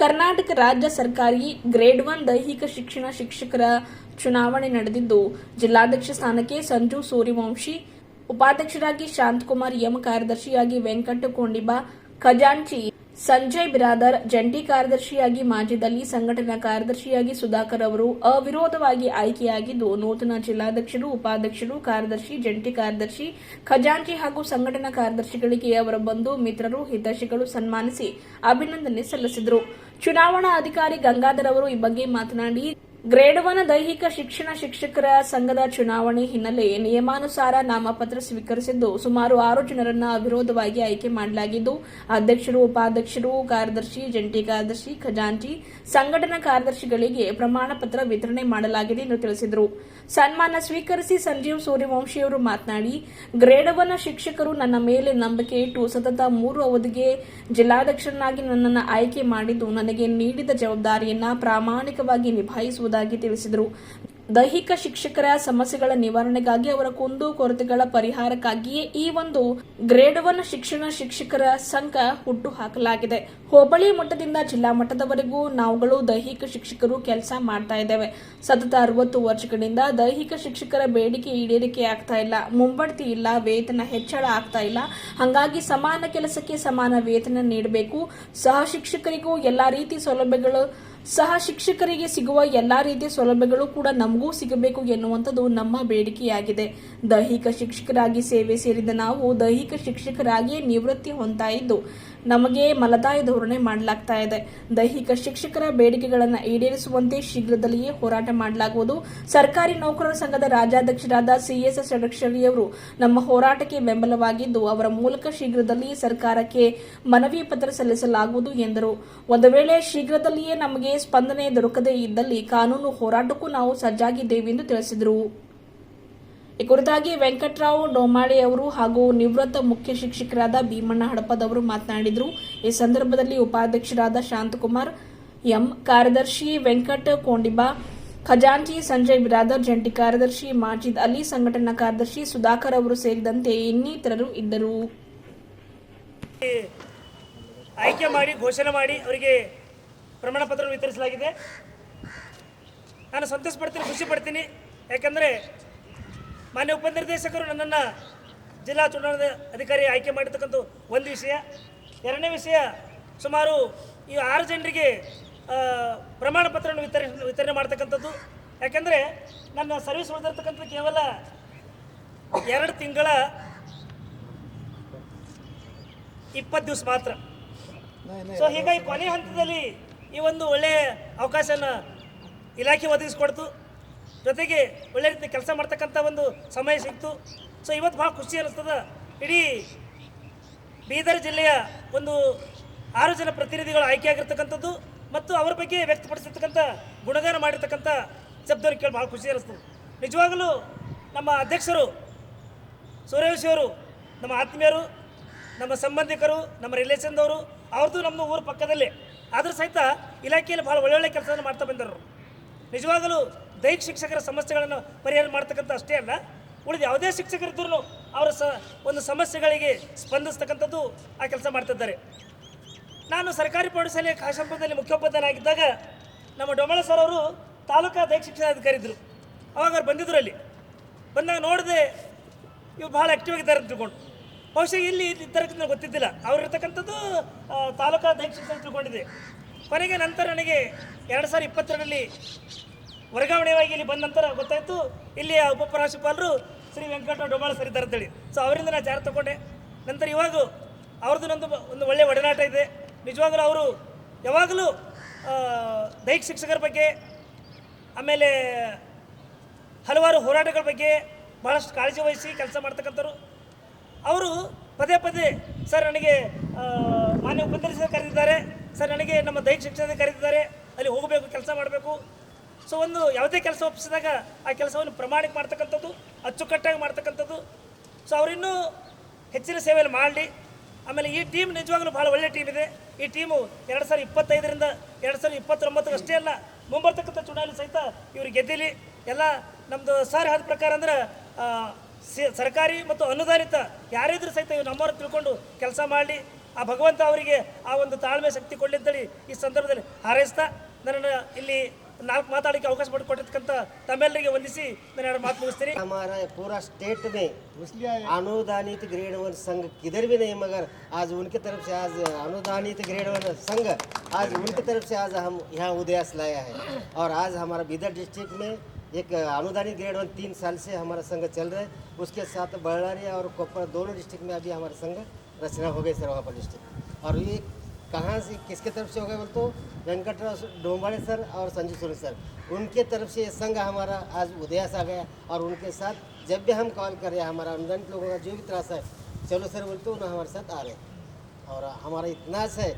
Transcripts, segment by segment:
ಕರ್ನಾಟಕ ರಾಜ್ಯ ಸರ್ಕಾರಿ grade one ದೈಹಿಕ ಶಿಕ್ಷಣ ಶಿಕ್ಷಕರ ಚುನಾವಣೆ ನಡೆದಿದ್ದು, ಜಿಲ್ಲಾಧ್ಯಕ್ಷ ಸ್ಥಾನಕ್ಕೆ ಸಂಜು ಸೂರ್ಯವಂಶಿ, ಉಪಾಧ್ಯಕ್ಷರಾಗಿ ಶಾಂತಕುಮಾರ್ ಎಂ ಕಾರ್ಯದರ್ಶಿಯಾಗಿ ವೆಂಕಟ ಕೊಂಡಿಬಾ, ಖಜಾಂಚಿ ಸಂಜಯ್ ಬಿರಾದರ್, ಜಂಟಿ ಕಾರ್ಯದರ್ಶಿಯಾಗಿ ಮಾಜಿದಲ್ಲಿ ಸಂಘಟನಾ ಕಾರ್ಯದರ್ಶಿಯಾಗಿ ಸುಧಾಕರ್ ಅವರು ಅವಿರೋಧವಾಗಿ ಆಯ್ಕೆಯಾಗಿದ್ದು, ನೂತನ ಜಿಲ್ಲಾಧ್ಯಕ್ಷರು, ಉಪಾಧ್ಯಕ್ಷರು, ಕಾರ್ಯದರ್ಶಿ, ಜಂಟಿ ಕಾರ್ಯದರ್ಶಿ, ಖಜಾಂಚಿ ಹಾಗೂ ಸಂಘಟನಾ ಕಾರ್ಯದರ್ಶಿಗಳಿಗೆ ಅವರ ಬಂಧು, ಮಿತ್ರರು ಹಿತೈಷಿಗಳು ಸನ್ಮಾನಿಸಿ ಅಭಿನಂದನೆ ಸಲ್ಲಿಸಿದರು. ಚುನಾವಣಾ ಅಧಿಕಾರಿ ಗಂಗಾಧರ್ ಅವರು ಈ ಬಗ್ಗೆ ಮಾತನಾಡಿ ಗ್ರೇಡ್ ಒನ್ ದೈಹಿಕ ಶಿಕ್ಷಣ ಶಿಕ್ಷಕರ ಸಂಘದ ಚುನಾವಣೆ ಹಿನ್ನೆಲೆ ನಿಯಮಾನುಸಾರ ನಾಮಪತ್ರ ಸ್ವೀಕರಿಸಿದ್ದು ಸುಮಾರು ಆರು ಜನರನ್ನ ಅವಿರೋಧವಾಗಿ ಆಯ್ಕೆ ಮಾಡಲಾಗಿದ್ದು, ಅಧ್ಯಕ್ಷರು, ಉಪಾಧ್ಯಕ್ಷರು, ಕಾರ್ಯದರ್ಶಿ, ಜಂಟಿ ಕಾರ್ಯದರ್ಶಿ, ಖಜಾಂಚಿ, ಸಂಘಟನಾ ಕಾರ್ಯದರ್ಶಿಗಳಿಗೆ ಪ್ರಮಾಣ ಪತ್ರ ವಿತರಣೆ ಮಾಡಲಾಗಿದೆ ಎಂದು ತಿಳಿಸಿದರು. ಸನ್ಮಾನ ಸ್ವೀಕರಿಸಿ ಸಂಜೀವ್ ಸೂರ್ಯವಂಶಿಯವರು ಮಾತನಾಡಿ, ಗ್ರೇಡ್ ಒನ್ ಶಿಕ್ಷಕರು ನನ್ನ ಮೇಲೆ ನಂಬಿಕೆ ಇಟ್ಟು ಸತತ ಮೂರು ಅವಧಿಗೆ ಜಿಲ್ಲಾಧ್ಯಕ್ಷರನ್ನಾಗಿ ನನ್ನನ್ನು ಆಯ್ಕೆ ಮಾಡಿದ್ದು, ನನಗೆ ನೀಡಿದ ಜವಾಬ್ದಾರಿಯನ್ನು ಪ್ರಾಮಾಣಿಕವಾಗಿ ನಿಭಾಯಿಸುವುದಾಗಿ ತಿಳಿಸಿದರು. ದೈಹಿಕ ಶಿಕ್ಷಕರ ಸಮಸ್ಯೆಗಳ ನಿವಾರಣೆಗಾಗಿ ಅವರ ಕುಂದು ಕೊರತೆಗಳ ಪರಿಹಾರಕ್ಕಾಗಿಯೇ ಈ ಒಂದು ಗ್ರೇಡ್ ಒನ್ ಶಿಕ್ಷಣ ಶಿಕ್ಷಕರ ಸಂಘ ಹುಟ್ಟು ಹಾಕಲಾಗಿದೆ ಹೋಬಳಿ ಮಟ್ಟದಿಂದ ಜಿಲ್ಲಾ ಮಟ್ಟದವರೆಗೂ ನಾವುಗಳು ದೈಹಿಕ ಶಿಕ್ಷಕರು ಕೆಲಸ ಮಾಡ್ತಾ ಇದ್ದೇವೆ. ಸತತ ಅರವತ್ತು ವರ್ಷಗಳಿಂದ ದೈಹಿಕ ಶಿಕ್ಷಕರ ಬೇಡಿಕೆ ಈಡೇರಿಕೆ ಆಗ್ತಾ ಇಲ್ಲ. ಮುಂಬಡ್ತಿ ಇಲ್ಲ, ವೇತನ ಹೆಚ್ಚಳ ಆಗ್ತಾ ಇಲ್ಲ. ಹಾಗಾಗಿ ಸಮಾನ ಕೆಲಸಕ್ಕೆ ಸಮಾನ ವೇತನ ನೀಡಬೇಕು. ಸಹ ಶಿಕ್ಷಕರಿಗೂ ಎಲ್ಲಾ ರೀತಿ ಸೌಲಭ್ಯಗಳು ಸಹ ಶಿಕ್ಷಕರಿಗೆ ಸಿಗುವ ಎಲ್ಲಾ ರೀತಿಯ ಸೌಲಭ್ಯಗಳು ಕೂಡ ನಮಗೂ ಸಿಗಬೇಕು ಎನ್ನುವಂಥದ್ದು ನಮ್ಮ ಬೇಡಿಕೆಯಾಗಿದೆ. ದೈಹಿಕ ಶಿಕ್ಷಕರಾಗಿ ಸೇವೆ ಸೇರಿದ ನಾವು ದೈಹಿಕ ಶಿಕ್ಷಕರಾಗಿಯೇ ನಿವೃತ್ತಿ ಹೊಂದ್ತಾ ಇದ್ದು ನಮಗೆ ಮಲತಾಯಿ ಧೋರಣೆ ಮಾಡಲಾಗ್ತಾ ಇದೆ. ದೈಹಿಕ ಶಿಕ್ಷಕರ ಬೇಡಿಕೆಗಳನ್ನು ಈಡೇರಿಸುವಂತೆ ಶೀಘ್ರದಲ್ಲಿಯೇ ಹೋರಾಟ ಮಾಡಲಾಗುವುದು. ಸರ್ಕಾರಿ ನೌಕರರ ಸಂಘದ ರಾಜ್ಯಾಧ್ಯಕ್ಷರಾದ ಸಿಎಸ್ಎಸ್ ಷಡಕ್ಷರಿಯವರು ನಮ್ಮ ಹೋರಾಟಕ್ಕೆ ಬೆಂಬಲವಾಗಿದ್ದು, ಅವರ ಮೂಲಕ ಶೀಘ್ರದಲ್ಲಿ ಸರ್ಕಾರಕ್ಕೆ ಮನವಿ ಪತ್ರ ಸಲ್ಲಿಸಲಾಗುವುದು ಎಂದರು. ಒಂದು ವೇಳೆ ಶೀಘ್ರದಲ್ಲಿಯೇ ನಮಗೆ ಸ್ಪಂದನೆ ದೊರಕದೇ ಇದ್ದಲ್ಲಿ ಕಾನೂನು ಹೋರಾಟಕ್ಕೂ ನಾವು ಸಜ್ಜಾಗಿದ್ದೇವೆ ಎಂದು ತಿಳಿಸಿದರು. ಈ ಕುರಿತಾಗಿ ವೆಂಕಟರಾವ್ ಡೋಮಾಳಿ ಅವರು ಹಾಗೂ ನಿವೃತ್ತ ಮುಖ್ಯ ಶಿಕ್ಷಕರಾದ ಭೀಮಣ್ಣ ಹಡಪದವರು ಮಾತನಾಡಿದರು. ಈ ಸಂದರ್ಭದಲ್ಲಿ ಉಪಾಧ್ಯಕ್ಷರಾದ ಶಾಂತಕುಮಾರ್, ಎಂ ಕಾರ್ಯದರ್ಶಿ ವೆಂಕಟ ಕೊಂಡಿಬಾ, ಖಜಾಂಚಿ ಸಂಜಯ್ ಬಿರಾದರ್, ಜಂಟಿ ಕಾರ್ಯದರ್ಶಿ ಮಾಜಿದ್ ಅಲಿ, ಸಂಘಟನಾ ಕಾರ್ಯದರ್ಶಿ ಸುಧಾಕರ್ ಅವರು ಸೇರಿದಂತೆ ಇನ್ನಿತರರು ಇದ್ದರು. ಆಯ್ಕೆ ಮಾಡಿ, ಘೋಷಣೆ ಮಾಡಿ ಅವರಿಗೆ ಪ್ರಮಾಣ ಪತ್ರ ವಿತರಿಸಲಾಗಿದೆ. ನಾನು ಸಂತೋಷ ಪಡ್ತೀನಿ ಖುಷಿ ಪಡ್ತೀನಿ. ಯಾಕಂದರೆ ಮಾನ್ಯ ಉಪನಿರ್ದೇಶಕರು ನನ್ನನ್ನು ಜಿಲ್ಲಾ ಚುನಾವಣಾ ಅಧಿಕಾರಿ ಆಯ್ಕೆ ಮಾಡಿರ್ತಕ್ಕಂಥ ಒಂದು ವಿಷಯ. ಎರಡನೇ ವಿಷಯ, ಸುಮಾರು ಈ ಆರು ಜನರಿಗೆ ಪ್ರಮಾಣ ಪತ್ರವನ್ನು ವಿತರಣೆ ವಿತರಣೆ ಮಾಡ್ತಕ್ಕಂಥದ್ದು. ಯಾಕೆಂದರೆ ನನ್ನ ಸರ್ವಿಸ್ ಉಳಿದಿರ್ತಕ್ಕಂಥದ್ದು ಕೇವಲ ಎರಡು ತಿಂಗಳ ಇಪ್ಪತ್ತು ದಿವಸ ಮಾತ್ರ. ಸೊ ಹೀಗಾಗಿ ಕೊನೆ ಹಂತದಲ್ಲಿ ಈ ಒಂದು ಒಳ್ಳೆಯ ಅವಕಾಶನ ಇಲಾಖೆ ಒದಗಿಸ್ಕೊಡ್ತು. ಜೊತೆಗೆ ಒಳ್ಳೆ ರೀತಿ ಕೆಲಸ ಮಾಡ್ತಕ್ಕಂಥ ಒಂದು ಸಮಯ ಸಿಕ್ತು. ಸೊ ಇವತ್ತು ಭಾಳ ಖುಷಿ ಅನ್ನಿಸ್ತದ. ಇಡೀ ಬೀದರ್ ಜಿಲ್ಲೆಯ ಒಂದು ಆರು ಜನ ಪ್ರತಿನಿಧಿಗಳು ಆಯ್ಕೆಯಾಗಿರ್ತಕ್ಕಂಥದ್ದು ಮತ್ತು ಅವರ ಬಗ್ಗೆ ವ್ಯಕ್ತಪಡಿಸಿರ್ತಕ್ಕಂಥ ಗುಣಗಾನ ಮಾಡಿರ್ತಕ್ಕಂಥ ಶಬ್ದವ್ರಿಗೆ ಕೇಳಿ ಭಾಳ ಖುಷಿ ಅನ್ನಿಸ್ತದೆ. ನಿಜವಾಗಲೂ ನಮ್ಮ ಅಧ್ಯಕ್ಷರು ಅವರು, ನಮ್ಮ ಆತ್ಮೀಯರು, ನಮ್ಮ ಸಂಬಂಧಿಕರು, ನಮ್ಮ ರಿಲೇಷನ್ದವರು ಅವ್ರದ್ದು ನಮ್ಮ ಊರ ಪಕ್ಕದಲ್ಲೇ. ಆದರೂ ಸಹಿತ ಇಲಾಖೆಯಲ್ಲಿ ಭಾಳ ಒಳ್ಳೊಳ್ಳೆ ಕೆಲಸವನ್ನು ಮಾಡ್ತಾ ಬಂದರು. ನಿಜವಾಗಲೂ ದೈಹಿಕ ಶಿಕ್ಷಕರ ಸಮಸ್ಯೆಗಳನ್ನು ಪರಿಹಾರ ಮಾಡ್ತಕ್ಕಂಥ ಅಷ್ಟೇ ಅಲ್ಲ ಉಳಿದ ಯಾವುದೇ ಶಿಕ್ಷಕರಿದ್ದರೂ ಅವರ ಸ ಒಂದು ಸಮಸ್ಯೆಗಳಿಗೆ ಸ್ಪಂದಿಸ್ತಕ್ಕಂಥದ್ದು ಆ ಕೆಲಸ ಮಾಡ್ತಿದ್ದಾರೆ. ನಾನು ಸರ್ಕಾರಿ ಪ್ರೌಢಶಾಲೆಯ ಕಾಶಂಪುರದಲ್ಲಿ ಮುಖ್ಯೋಪಾಧ್ಯಾಯನಾಗಿದ್ದಾಗ ನಮ್ಮ ಡೊಮಳ ಸರ್ ಅವರು ತಾಲೂಕಾ ದೈಹಿಕ ಶಿಕ್ಷಣಾಧಿಕಾರಿ ಇದ್ದರು ಅವಾಗ ಅವ್ರು ಬಂದಿದ್ರು ಅಲ್ಲಿ ಬಂದಾಗ ನೋಡಿದೆ ಇವ್ರು ಭಾಳ ಆ್ಯಕ್ಟಿವ್ ಆಗಿದ್ದಾರೆ ಅಂತ ತಿಳ್ಕೊಂಡು ಬಹುಶಃ ಇಲ್ಲಿ ಇದ್ದಾರೆ ನನಗೆ ಗೊತ್ತಿದ್ದಿಲ್ಲ. ಅವ್ರು ಇರ್ತಕ್ಕಂಥದ್ದು ಆ, ತಾಲೂಕಾ ದೈಹಿಕ ಶಿಕ್ಷಣ ತಿಳ್ಕೊಂಡಿದೆ. ಕೊನೆಗೆ ನಂತರ ನನಗೆ ಎರಡು ಸಾವಿರದ ಇಪ್ಪತ್ತೆರಡರಲ್ಲಿ ವರ್ಗಾವಣೆಯಾಗಿ ಇಲ್ಲಿ ಬಂದ ನಂತರ ಗೊತ್ತಾಯಿತು, ಇಲ್ಲಿಯ ಉಪಪ್ರಾಂಶುಪಾಲರು ಶ್ರೀ ವೆಂಕಟ ಡೊಮಾಳ ಸರ್ ಇದ್ದಾರೆ ಅಂತೇಳಿ. ಸೊ ಅವರಿಂದ ನಾನು ಜಾರಿ ತಗೊಂಡೆ. ನಂತರ ಇವಾಗ ಅವ್ರದ್ದು ನಂದು ಒಂದು ಒಳ್ಳೆಯ ಒಡನಾಟ ಇದೆ. ನಿಜವಾಗಲೂ ಅವರು ಯಾವಾಗಲೂ ದೈಹಿಕ ಶಿಕ್ಷಕರ ಬಗ್ಗೆ, ಆಮೇಲೆ ಹಲವಾರು ಹೋರಾಟಗಳ ಬಗ್ಗೆ ಭಾಳಷ್ಟು ಕಾಳಜಿ ವಹಿಸಿ ಕೆಲಸ ಮಾಡ್ತಕ್ಕಂಥವ್ರು. ಅವರು ಪದೇ ಪದೇ, ಸರ್, ನನಗೆ ಮಾನ್ಯ ಉಪನಿರ್ದೇಶಕ ಕರೆದಿದ್ದಾರೆ. ಸರ್, ನನಗೆ ನಮ್ಮ ದೈಹಿಕ ಶಿಕ್ಷಣದಲ್ಲಿ ಕರೆದಿದ್ದಾರೆ. ಅಲ್ಲಿ ಹೋಗಬೇಕು, ಕೆಲಸ ಮಾಡಬೇಕು. ಸೊ ಒಂದು ಯಾವುದೇ ಕೆಲಸ ಒಪ್ಪಿಸಿದಾಗ ಆ ಕೆಲಸವನ್ನು ಪ್ರಮಾಣಿಕ ಮಾಡ್ತಕ್ಕಂಥದ್ದು, ಅಚ್ಚುಕಟ್ಟಾಗಿ ಮಾಡ್ತಕ್ಕಂಥದ್ದು. ಸೊ ಅವರಿನ್ನೂ ಹೆಚ್ಚಿನ ಸೇವೆಯಲ್ಲಿ ಮಾಡಲಿ. ಆಮೇಲೆ ಈ ಟೀಮ್ ನಿಜವಾಗ್ಲೂ ಭಾಳ ಒಳ್ಳೆ ಟೀಮ್ ಇದೆ. ಈ ಟೀಮು ಎರಡು ಸಾವಿರದ ಇಪ್ಪತ್ತೈದರಿಂದ ಎರಡು ಸಾವಿರದ ಇಪ್ಪತ್ತೊಂಬತ್ತು ಅಷ್ಟೇ ಅಲ್ಲ, ಮುಂಬರ್ತಕ್ಕಂಥ ಚುನಾವಣೆ ಸಹಿತ ಇವರು ಗೆದ್ದಿಲಿ. ಎಲ್ಲ ನಮ್ಮದು ಸರ್ ಆದ ಪ್ರಕಾರ ಅಂದ್ರೆ ಸರ್ಕಾರಿ ಮತ್ತು ಅನುದಾನಿತ ಯಾರಿದ್ರು ಸಹಿತ ಇವರು ನಮ್ಮವ್ರು ತಿಳ್ಕೊಂಡು ಕೆಲಸ ಮಾಡಲಿ. ಆ ಭಗವಂತ ಅವರಿಗೆ ಆ ಒಂದು ತಾಳ್ಮೆ ಶಕ್ತಿ ಕೊಡಲಿ ಅಂತೇಳಿ ಈ ಸಂದರ್ಭದಲ್ಲಿ ಹಾರೈಸ್ತಾ, ನನ್ನನ್ನು ಇಲ್ಲಿ ನಾಲ್ಕು ಮಾತಾಡಕ್ಕೆ ಅವಕಾಶ ಮಾಡಿಕೊಟ್ಟಿರ್ತಕ್ಕಂಥ पूरा स्टेट अनुदानित ग्रेड वन संघ किधर भी नहीं मगर आज उनके तरफ़ से आज अनुदानित ग्रेड वन संघ आज उनके तरफ़ से आज हम यहाँ उदयास लाया है और आज हमारा बिदर डिस्ट्रिक्ट में एक अनुदानित ग्रेड वन तीन साल से हमारा संघ चल रहा है उसके साथ बल्लारी और कोपर दोनों डिस्ट्रिक्ट में अभी हमारा संघ रचना हो गई सर वहाँ पर डिस्ट्रिक्ट और ये कहाँ से किसके तरफ़ से हो गए बोल तो वेंकटराव डोंबाड़े सर और संजू सोरेन सर। उनके तरफ़ से ये संघ हमारा आज उदयास आ गया और उनके साथ जब भी हम कॉल कर रहे हैं, हमारा अनुदानित लोगों का जो भी त्रास है, चलो सर बोलते उन्हें हमारे साथ आ रहे हैं। और हमारा इतना से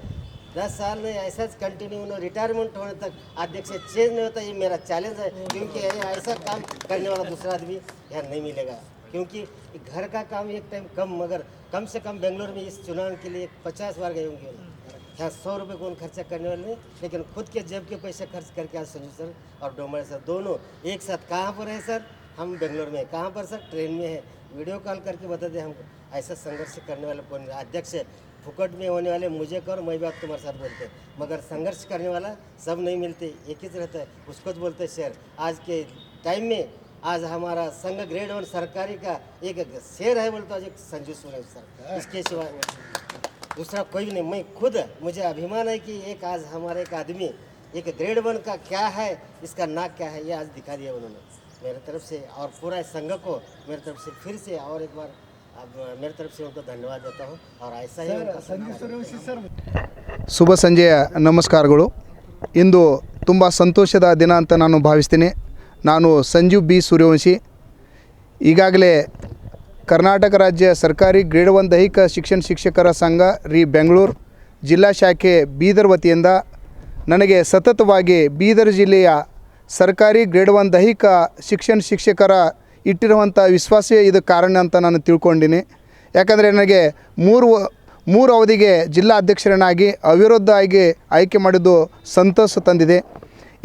दस साल में ऐसा कंटिन्यू उन्होंने रिटायरमेंट होने तक अध्यक्ष चेंज नहीं होता, ये मेरा चैलेंज है, क्योंकि ऐसा काम करने वाला दूसरा आदमी यहाँ नहीं मिलेगा। क्योंकि घर का काम एक टाइम कम, मगर कम से कम बेंगलोर में इस चुनाव के लिए पचास बार गए होंगे। यहाँ सौ रुपये कौन खर्चा करने वाले नहीं लेकिन खुद के जेब के पैसे खर्च करके आज संजू सर और डोमर सर दोनों एक साथ कहाँ पर है सर? हम बेंगलोर में हैं। कहाँ पर सर? ट्रेन में है। वीडियो कॉल करके बता दें हमको ऐसा संघर्ष करने वाले कौन अध्यक्ष है फुकट में होने वाले मुझे कर मैं भी आप तुम्हारे साथ बोलते हैं। मगर संघर्ष करने वाला सब नहीं मिलते एक ही रहता है। उसको तो बोलते हैं शेर आज के टाइम में आज हमारा संघ ग्रेड वन सरकारी का एक शेर है बोलते आज एक संजू सोरेन सर। इसके सिवा दूसरा कोई भी नहीं मैं खुद मुझे अभिमान है कि एक आज हमारे एक आदमी एक ग्रेड वन का क्या है इसका नाक क्या है ये आज दिखा दिया उन्होंने मेरे तरफ से और पूरा संघ को मेरे तरफ से फिर से और एक बार अब मेरे तरफ से उनको धन्यवाद देता हूँ और ऐसा ही उनका ಶುಭ ಸಂಜೆಯ ನಮಸ್ಕಾರಗಳು ಇಂದು ತುಂಬ ಸಂತೋಷದ ದಿನ ಅಂತ ನಾನು ಭಾವಿಸ್ತೀನಿ ನಾನು ಸಂಜೀವ್ ಬಿ ಸೂರ್ಯವಂಶಿ ಈಗಾಗಲೇ ಕರ್ನಾಟಕ ರಾಜ್ಯ ಸರ್ಕಾರಿ ಗ್ರೇಡ್ ಒನ್ ದೈಹಿಕ ಶಿಕ್ಷಣ ಶಿಕ್ಷಕರ ಸಂಘ ರೀ ಬೆಂಗಳೂರು, ಜಿಲ್ಲಾ ಶಾಖೆ ಬೀದರ್ ವತಿಯಿಂದ ನನಗೆ ಸತತವಾಗಿ ಬೀದರ್ ಜಿಲ್ಲೆಯ ಸರ್ಕಾರಿ ಗ್ರೇಡ್ ಒನ್ ದೈಹಿಕ ಶಿಕ್ಷಣ ಶಿಕ್ಷಕರ ಇಟ್ಟಿರುವಂಥ ವಿಶ್ವಾಸವೇ ಇದು ಕಾರಣ ಅಂತ ನಾನು ತಿಳ್ಕೊಂಡಿನಿ. ಯಾಕಂದರೆ ನನಗೆ ಮೂರು ಮೂರು ಅವಧಿಗೆ ಜಿಲ್ಲಾ ಅಧ್ಯಕ್ಷರನ್ನಾಗಿ ಅವಿರೋಧ ಆಗಿ ಆಯ್ಕೆ ಮಾಡಿದ್ದು ಸಂತೋಷ ತಂದಿದೆ.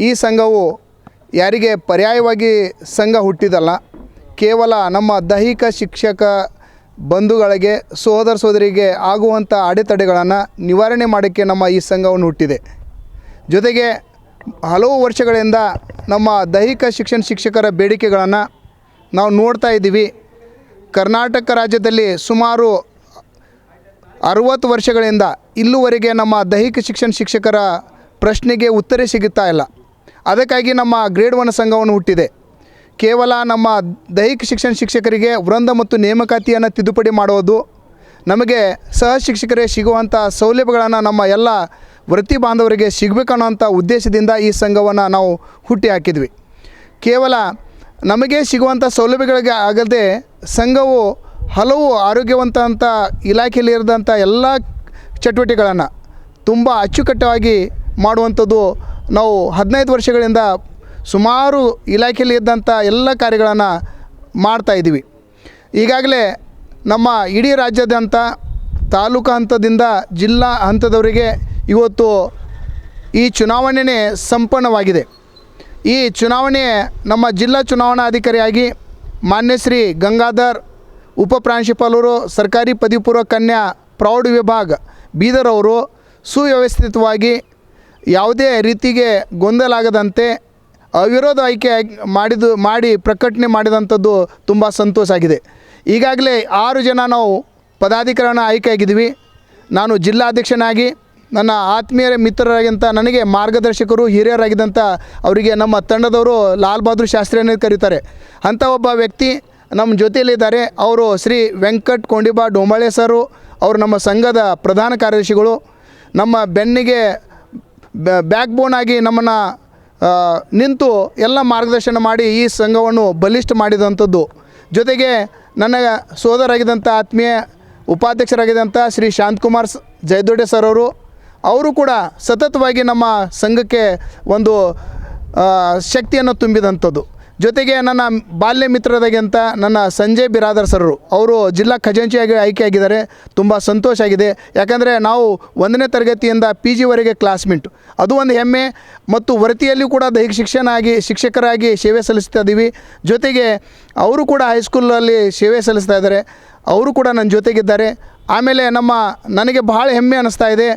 ಈ ಸಂಘವು ಯಾರಿಗೆ ಪರ್ಯಾಯವಾಗಿ ಸಂಘ ಹುಟ್ಟಿದಲ್ಲ ಕೇವಲ ನಮ್ಮ ದೈಹಿಕ ಶಿಕ್ಷಕ ಬಂಧುಗಳಿಗೆ, ಸೋದರ ಸೋದರಿಗೆ ಆಗುವಂಥ ಅಡೆತಡೆಗಳನ್ನು ನಿವಾರಣೆ ಮಾಡೋಕ್ಕೆ ನಮ್ಮ ಈ ಸಂಘವನ್ನು ಹುಟ್ಟಿದೆ. ಜೊತೆಗೆ ಹಲವು ವರ್ಷಗಳಿಂದ ನಮ್ಮ ದೈಹಿಕ ಶಿಕ್ಷಣ ಶಿಕ್ಷಕರ ಬೇಡಿಕೆಗಳನ್ನು ನಾವು ನೋಡ್ತಾ ಇದ್ದೀವಿ. ಕರ್ನಾಟಕ ರಾಜ್ಯದಲ್ಲಿ ಸುಮಾರು ಅರುವತ್ತು ವರ್ಷಗಳಿಂದ ಇಲ್ಲಿವರೆಗೆ ನಮ್ಮ ದೈಹಿಕ ಶಿಕ್ಷಣ ಶಿಕ್ಷಕರ ಪ್ರಶ್ನೆಗೆ ಉತ್ತರ ಸಿಗುತ್ತಾ ಇಲ್ಲ. ಅದಕ್ಕಾಗಿ ನಮ್ಮ ಗ್ರೇಡ್ ಒನ್ ಸಂಘವನ್ನು ಹುಟ್ಟಿದೆ. ಕೇವಲ ನಮ್ಮ ದೈಹಿಕ ಶಿಕ್ಷಣ ಶಿಕ್ಷಕರಿಗೆ ವೃಂದ ಮತ್ತು ನೇಮಕಾತಿಯನ್ನು ತಿದ್ದುಪಡಿ ಮಾಡೋದು, ನಮಗೆ ಸಹ ಶಿಕ್ಷಕರೇ ಸಿಗುವಂಥ ಸೌಲಭ್ಯಗಳನ್ನು ನಮ್ಮ ಎಲ್ಲ ವೃತ್ತಿ ಬಾಂಧವರಿಗೆ ಸಿಗಬೇಕನ್ನೋಂಥ ಉದ್ದೇಶದಿಂದ ಈ ಸಂಘವನ್ನು ನಾವು ಹುಟ್ಟಿ ಹಾಕಿದ್ವಿ. ಕೇವಲ ನಮಗೆ ಸಿಗುವಂಥ ಸೌಲಭ್ಯಗಳಿಗೆ ಆಗದೆ ಸಂಘವು ಹಲವು ಆರೋಗ್ಯವಂತ ಅಂತ ಇಲಾಖೆಯಲ್ಲಿ ಇರಿದಂಥ ಎಲ್ಲ ಚಟುವಟಿಕೆಗಳನ್ನು ತುಂಬ ಅಚ್ಚುಕಟ್ಟಾಗಿ ಮಾಡುವಂಥದ್ದು ನಾವು ಹದಿನೈದು ವರ್ಷಗಳಿಂದ ಸುಮಾರು ಇಲಾಖೆಯಲ್ಲಿ ಇದ್ದಂಥ ಎಲ್ಲ ಕಾರ್ಯಗಳನ್ನು ಮಾಡ್ತಾಯಿದ್ದೀವಿ ಈಗಾಗಲೇ ನಮ್ಮ ಇಡೀ ರಾಜ್ಯಾದ್ಯಂತ ತಾಲೂಕು ಹಂತದಿಂದ ಜಿಲ್ಲಾ ಹಂತದವರಿಗೆ ಇವತ್ತು ಈ ಚುನಾವಣೆಯೇ ಸಂಪನ್ನವಾಗಿದೆ. ಈ ಚುನಾವಣೆ ನಮ್ಮ ಜಿಲ್ಲಾ ಚುನಾವಣಾಧಿಕಾರಿಯಾಗಿ ಮಾನ್ಯ ಶ್ರೀ ಗಂಗಾಧರ್, ಉಪ ಪ್ರಾಂಶುಪಾಲರು, ಸರ್ಕಾರಿ ಪದವಿ ಪೂರ್ವ ಕನ್ಯಾ, ಪ್ರೌಢ ವಿಭಾಗ, ಬೀದರ್ ಅವರು ಸುವ್ಯವಸ್ಥಿತವಾಗಿ ಯಾವುದೇ ರೀತಿಗೆ ಗೊಂದಲ ಆಗದಂತೆ ಅವಿರೋಧ ಆಯ್ಕೆ ಮಾಡಿದ್ದು ಮಾಡಿ ಪ್ರಕಟಣೆ ಮಾಡಿದಂಥದ್ದು ತುಂಬ ಸಂತೋಷ ಆಗಿದೆ. ಈಗಾಗಲೇ ಆರು ಜನ ನಾವು ಪದಾಧಿಕಾರನ ಆಯ್ಕೆಯಾಗಿದ್ದೀವಿ. ನಾನು ಜಿಲ್ಲಾಧ್ಯಕ್ಷನಾಗಿ, ನನ್ನ ಆತ್ಮೀಯ ಮಿತ್ರರಾಗಿಂತ ನನಗೆ ಮಾರ್ಗದರ್ಶಕರು, ಹಿರಿಯರಾಗಿದ್ದಂಥ ಅವರಿಗೆ ನಮ್ಮ ತಂಡದವರು ಲಾಲ್ ಬಹದ್ದೂರ್ ಶಾಸ್ತ್ರಿಯನ್ನು ಕರೀತಾರೆ. ಅಂಥ ಒಬ್ಬ ವ್ಯಕ್ತಿ ನಮ್ಮ ಜೊತೆಯಲ್ಲಿದ್ದಾರೆ. ಅವರು ಶ್ರೀ ವೆಂಕಟ್ ಕೊಂಡಿಬಾ ಡೋಂಬಾಳೆ ಸರು, ಅವರು ನಮ್ಮ ಸಂಘದ ಪ್ರಧಾನ ಕಾರ್ಯದರ್ಶಿಗಳು. ನಮ್ಮ ಬೆನ್ನಿಗೆ ಬ್ಯಾಕ್ ಬೋನ್ ಆಗಿ ನಮ್ಮನ್ನು ನಿಂತು ಎಲ್ಲ ಮಾರ್ಗದರ್ಶನ ಮಾಡಿ ಈ ಸಂಘವನ್ನು ಬಲಿಷ್ಠ ಮಾಡಿದಂಥದ್ದು. ಜೊತೆಗೆ ನನ್ನ ಸೋದರಾಗಿದ್ದಂಥ ಆತ್ಮೀಯ ಉಪಾಧ್ಯಕ್ಷರಾಗಿದ್ದಂಥ ಶ್ರೀ ಶಾಂತಕುಮಾರ್ ಜಯದೊಡ್ಡೆ ಸರ್ ಅವರು ಅವರು ಕೂಡ ಸತತವಾಗಿ ನಮ್ಮ ಸಂಘಕ್ಕೆ ಒಂದು ಶಕ್ತಿಯನ್ನು ತುಂಬಿದಂಥದ್ದು. ಜೊತೆಗೆ ನನ್ನ ಬಾಲ್ಯ ಮಿತ್ರದಾಗಿಂತ ನನ್ನ ಸಂಜಯ್ ಬಿರಾದರ್ ಸರ್ರು ಅವರು ಜಿಲ್ಲಾ ಖಜಾಂಚಿಯಾಗಿ ಆಯ್ಕೆಯಾಗಿದ್ದಾರೆ. ತುಂಬ ಸಂತೋಷ ಆಗಿದೆ. ಯಾಕಂದರೆ ನಾವು ಒಂದನೇ ತರಗತಿಯಿಂದ ಪಿ ಜಿವರೆಗೆ ಕ್ಲಾಸ್ಮೇಟ್ ಅದು ಒಂದು ಹೆಮ್ಮೆ. ಮತ್ತು ವೃತ್ತಿಯಲ್ಲಿ ಕೂಡ ದೈಹಿಕ ಶಿಕ್ಷಣ ಆಗಿ ಶಿಕ್ಷಕರಾಗಿ ಸೇವೆ ಸಲ್ಲಿಸ್ತಾ ಇದ್ದೀವಿ. ಜೊತೆಗೆ ಅವರು ಕೂಡ ಹೈಸ್ಕೂಲಲ್ಲಿ ಸೇವೆ ಸಲ್ಲಿಸ್ತಾ ಇದ್ದಾರೆ. ಅವರು ಕೂಡ ನನ್ನ ಜೊತೆಗಿದ್ದಾರೆ. ಆಮೇಲೆ ನಮ್ಮ, ನನಗೆ ಬಹಳ ಹೆಮ್ಮೆ ಅನ್ನಿಸ್ತಾ ಇದೆ.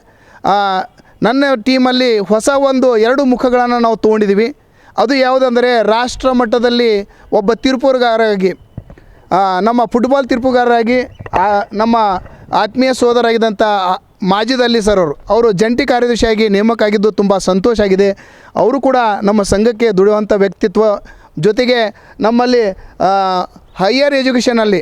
ನನ್ನ ಟೀಮಲ್ಲಿ ಹೊಸ ಒಂದು ಎರಡು ಮುಖಗಳನ್ನು ನಾವು ತೊಗೊಂಡಿದ್ದೀವಿ. ಅದು ಯಾವುದಂದರೆ ರಾಷ್ಟ್ರ ಮಟ್ಟದಲ್ಲಿ ಒಬ್ಬ ತೀರ್ಪುಗಾರರಾಗಿ ನಮ್ಮ ಫುಟ್ಬಾಲ್ ತೀರ್ಪುಗಾರರಾಗಿ ನಮ್ಮ ಆತ್ಮೀಯ ಸೋದರಾಗಿದ್ದಂಥ ಮಾಜಿದಲ್ಲಿ ಸರ್ ಅವರು ಅವರು ಜಂಟಿ ಕಾರ್ಯದರ್ಶಿಯಾಗಿ ನೇಮಕ ಆಗಿದ್ದು ತುಂಬ ಸಂತೋಷ ಆಗಿದೆ. ಅವರು ಕೂಡ ನಮ್ಮ ಸಂಘಕ್ಕೆ ದುಡಿಯುವಂಥ ವ್ಯಕ್ತಿತ್ವ ಜೊತೆಗೆ ನಮ್ಮಲ್ಲಿ ಹೈಯರ್ ಎಜುಕೇಷನಲ್ಲಿ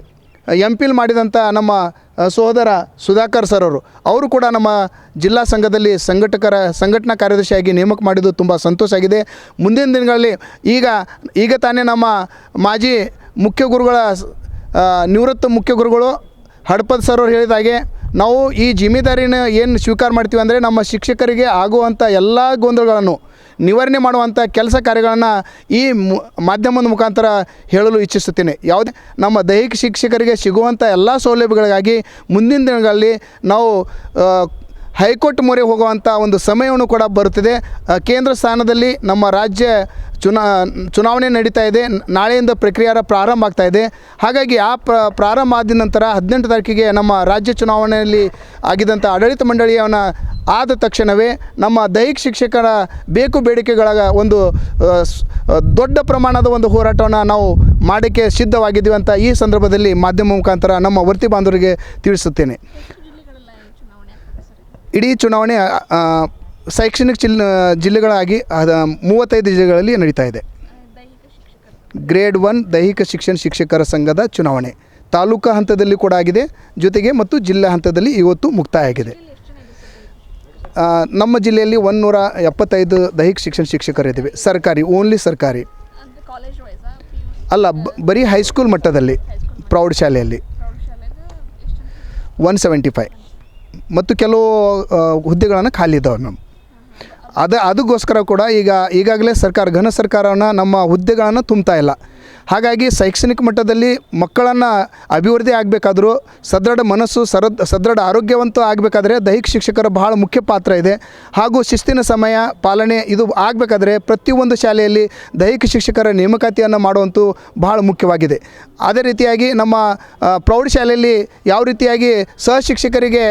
ಎಂ ಪಿಲ್ ಮಾಡಿದಂಥ ನಮ್ಮ ಆ, ಸಹೋದರ ಸುಧಾಕರ್ ಸರ್ ಅವರು. ಅವರು ಕೂಡ ನಮ್ಮ ಜಿಲ್ಲಾ ಸಂಘದಲ್ಲಿ ಸಂಘಟಕರ ಸಂಘಟನಾ ಕಾರ್ಯದರ್ಶಿಯಾಗಿ ನೇಮಕ ಮಾಡಿದ್ದು ತುಂಬ ಸಂತೋಷ ಆಗಿದೆ. ಮುಂದಿನ ದಿನಗಳಲ್ಲಿ ಈಗ ಈಗ ತಾನೇ ನಮ್ಮ ಮಾಜಿ ಮುಖ್ಯ ಗುರುಗಳ ನಿವೃತ್ತ ಮುಖ್ಯ ಗುರುಗಳು ಹಡಪದ್ ಸರ್ ಅವರು ಹೇಳಿದ ಹಾಗೆ ನಾವು ಈ ಜಿಮ್ಮೆದಾರಿನ ಏನು ಸ್ವೀಕಾರ ಮಾಡ್ತೀವಿ ಅಂದರೆ ನಮ್ಮ ಶಿಕ್ಷಕರಿಗೆ ಆಗುವಂಥ ಎಲ್ಲ ಗೊಂದಲಗಳನ್ನು ನಿವಾರಣೆ ಮಾಡುವಂಥ ಕೆಲಸ ಕಾರ್ಯಗಳನ್ನು ಈ ಮಾಧ್ಯಮದ ಮುಖಾಂತರ ಹೇಳಲು ಇಚ್ಛಿಸುತ್ತೇನೆ. ಯಾವುದೇ ನಮ್ಮ ದೈಹಿಕ ಶಿಕ್ಷಕರಿಗೆ ಸಿಗುವಂಥ ಎಲ್ಲ ಸೌಲಭ್ಯಗಳಿಗಾಗಿ ಮುಂದಿನ ದಿನಗಳಲ್ಲಿ ನಾವು ಹೈಕೋರ್ಟ್ ಮೊರೆ ಹೋಗುವಂಥ ಒಂದು ಸಮಯವನ್ನು ಕೂಡ ಬರುತ್ತಿದೆ. ಕೇಂದ್ರ ಸ್ಥಾನದಲ್ಲಿ ನಮ್ಮ ರಾಜ್ಯ ಚುನಾ, ಚುನಾವಣೆ ನಡೀತಾ ಇದೆ. ನಾಳೆಯಿಂದ ಪ್ರಕ್ರಿಯೆ ಪ್ರಾರಂಭ ಆಗ್ತಾ ಇದೆ. ಹಾಗಾಗಿ ಆ ಪ್ರ, ಪ್ರಾರಂಭ ಆದ ನಂತರ ಹದಿನೆಂಟು ತಾರೀಕಿಗೆ ನಮ್ಮ ರಾಜ್ಯ ಚುನಾವಣೆಯಲ್ಲಿ ಆಗಿದ್ದಂಥ ಆಡಳಿತ ಮಂಡಳಿಯನ್ನು ಆದ ತಕ್ಷಣವೇ ನಮ್ಮ ದೈಹಿಕ ಶಿಕ್ಷಕರ ಬೇಕು ಬೇಡಿಕೆಗಳ ಒಂದು ದೊಡ್ಡ ಪ್ರಮಾಣದ ಒಂದು ಹೋರಾಟವನ್ನು ನಾವು ಮಾಡೋಕ್ಕೆ ಸಿದ್ಧವಾಗಿದ್ದೀವಿ ಅಂತ ಈ ಸಂದರ್ಭದಲ್ಲಿ ಮಾಧ್ಯಮ ಮುಖಾಂತರ ನಮ್ಮ ವರ್ತಿ ಬಾಂಧವರಿಗೆ ತಿಳಿಸುತ್ತೇನೆ. ಇಡೀ ಚುನಾವಣೆ ಶೈಕ್ಷಣಿಕ ಚಿಲ್ ಜಿಲ್ಲೆಗಳಾಗಿ ಮೂವತ್ತೈದು ಜಿಲ್ಲೆಗಳಲ್ಲಿ ನಡೀತಾ ಇದೆ. ಗ್ರೇಡ್ ಒನ್ ದೈಹಿಕ ಶಿಕ್ಷಣ ಶಿಕ್ಷಕರ ಸಂಘದ ಚುನಾವಣೆ ತಾಲೂಕಾ ಹಂತದಲ್ಲಿ ಕೂಡ ಆಗಿದೆ. ಜೊತೆಗೆ ಮತ್ತು ಜಿಲ್ಲಾ ಹಂತದಲ್ಲಿ ಇವತ್ತು ಮುಕ್ತಾಯ ಆಗಿದೆ. ನಮ್ಮ ಜಿಲ್ಲೆಯಲ್ಲಿ ಒಂದುನೂರ ಎಪ್ಪತ್ತೈದು ದೈಹಿಕ ಶಿಕ್ಷಣ ಶಿಕ್ಷಕರಿದ್ದೀವಿ. ಸರ್ಕಾರಿ ಓನ್ಲಿ ಸರ್ಕಾರಿ. ಅಲ್ಲ ಬರೀ ಹೈಸ್ಕೂಲ್ ಮಟ್ಟದಲ್ಲಿ ಪ್ರೌಢಶಾಲೆಯಲ್ಲಿ ಒನ್ ಸೆವೆಂಟಿ ಫೈ ಮತ್ತು ಕೆಲವು ಹುದ್ದೆಗಳನ್ನು ಖಾಲಿ ಇದ್ದಾವೆ ಮ್ಯಾಮ್ ಅದು, ಅದಕ್ಕೋಸ್ಕರ ಕೂಡ ಈಗ, ಈಗಾಗಲೇ ಸರ್ಕಾರ, ಘನ ಸರ್ಕಾರವನ್ನು ನಮ್ಮ ಹುದ್ದೆಗಳನ್ನು ತುಂಬ್ತಾ ಇಲ್ಲ. ಹಾಗಾಗಿ ಶೈಕ್ಷಣಿಕ ಮಟ್ಟದಲ್ಲಿ ಮಕ್ಕಳನ್ನು ಅಭಿವೃದ್ಧಿ ಆಗಬೇಕಾದ್ರೂ, ಸದೃಢ ಮನಸ್ಸು, ಸರದ್, ಸದೃಢ ಆರೋಗ್ಯವಂತ ಆಗಬೇಕಾದ್ರೆ ದೈಹಿಕ ಶಿಕ್ಷಕರ ಬಹಳ ಮುಖ್ಯ ಪಾತ್ರ ಇದೆ. ಹಾಗೂ ಶಿಸ್ತಿನ ಸಮಯ ಪಾಲನೆ ಇದು ಆಗಬೇಕಾದ್ರೆ ಪ್ರತಿಯೊಂದು ಶಾಲೆಯಲ್ಲಿ ದೈಹಿಕ ಶಿಕ್ಷಕರ ನೇಮಕಾತಿಯನ್ನು ಮಾಡುವಂತೂ ಬಹಳ ಮುಖ್ಯವಾಗಿದೆ. ಅದೇ ರೀತಿಯಾಗಿ ನಮ್ಮ ಪ್ರೌಢಶಾಲೆಯಲ್ಲಿ ಯಾವ ರೀತಿಯಾಗಿ ಸಹ ಶಿಕ್ಷಕರಿಗೆ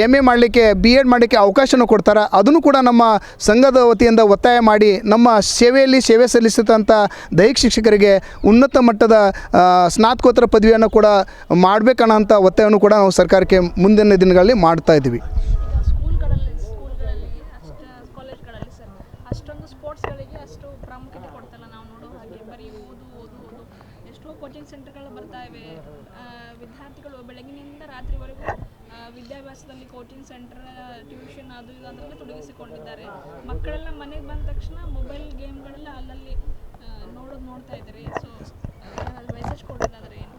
ಎಂ ಎ ಮಾಡಲಿಕ್ಕೆ ಬಿ ಎಡ್ ಮಾಡಲಿಕ್ಕೆ ಅವಕಾಶನೂ ಕೊಡ್ತಾರೆ. ಅದನ್ನು ಕೂಡ ನಮ್ಮ ಸಂಘದ ವತಿಯಿಂದ ಒತ್ತಾಯ ಮಾಡಿ, ನಮ್ಮ ಸೇವೆಯಲ್ಲಿ ಸೇವೆ ಸಲ್ಲಿಸಿದಂಥ ದೈಹಿಕ ಶಿಕ್ಷಕರಿಗೆ ಉನ್ನತ ಮಟ್ಟದ ಸ್ನಾತಕೋತ್ತರ ಪದವಿಯನ್ನು ಕೂಡ ಮಾಡಬೇಕನ್ನೋಂಥ ಒತ್ತಾಯವನ್ನು ಕೂಡ ನಾವು ಸರ್ಕಾರಕ್ಕೆ ಮುಂದಿನ ದಿನಗಳಲ್ಲಿ ಮಾಡ್ತಾ ಇದ್ದೀವಿ ಈಗ ಸ್ಕೂಲ್ಗಳಲ್ಲಿ ಸ್ಕೂಲ್ಗಳಲ್ಲಿ ಅಷ್ಟು ಕಾಲೇಜ್ಗಳಲ್ಲಿ ಸರ್ ಅಷ್ಟೊಂದು ಸ್ಪೋರ್ಟ್ಸ್ಗಳಿಗೆ ಅಷ್ಟು ಪ್ರಾಮುಖ್ಯತೆ ಕೊಡ್ತಲ್ಲ ನಾವು ನೋಡೋ ಹಾಗೆ ಬರೀ ಓದು ಓದು ಓದು ಎಷ್ಟೋ ಕೋಚಿಂಗ್ ಸೆಂಟರ್ಗಳು ಬರ್ತಾ ಇವೆ ಆ, ವಿದ್ಯಾರ್ಥಿಗಳು ಬೆಳಗಿನಿಂದ ರಾತ್ರಿವರೆಗೂ ಆ, ವಿದ್ಯಾಭ್ಯಾಸದಲ್ಲಿ ಕೋಚಿಂಗ್ ಸೆಂಟರ್ ಟ್ಯೂಷನ್ ಅದು ಇದು ಅದರಲ್ಲಿ ತೊಡಗಿಸಿಕೊಂಡಿದ್ದಾರೆ ಮಕ್ಕಳೆಲ್ಲ ಮನೆಗೆ ಬಂದ ತಕ್ಷಣ ಮೊಬೈಲ್ ಗೇಮ್ಗಳೆಲ್ಲ ಅಲ್ಲಲ್ಲಿ ಆ, ನೋಡೋದು ನೋಡ್ತಾ ಇದ್ದಾರೆ ಸೊ ಮೆಸೇಜ್ ಕೊಡೋದಾದ್ರೆ ಏನು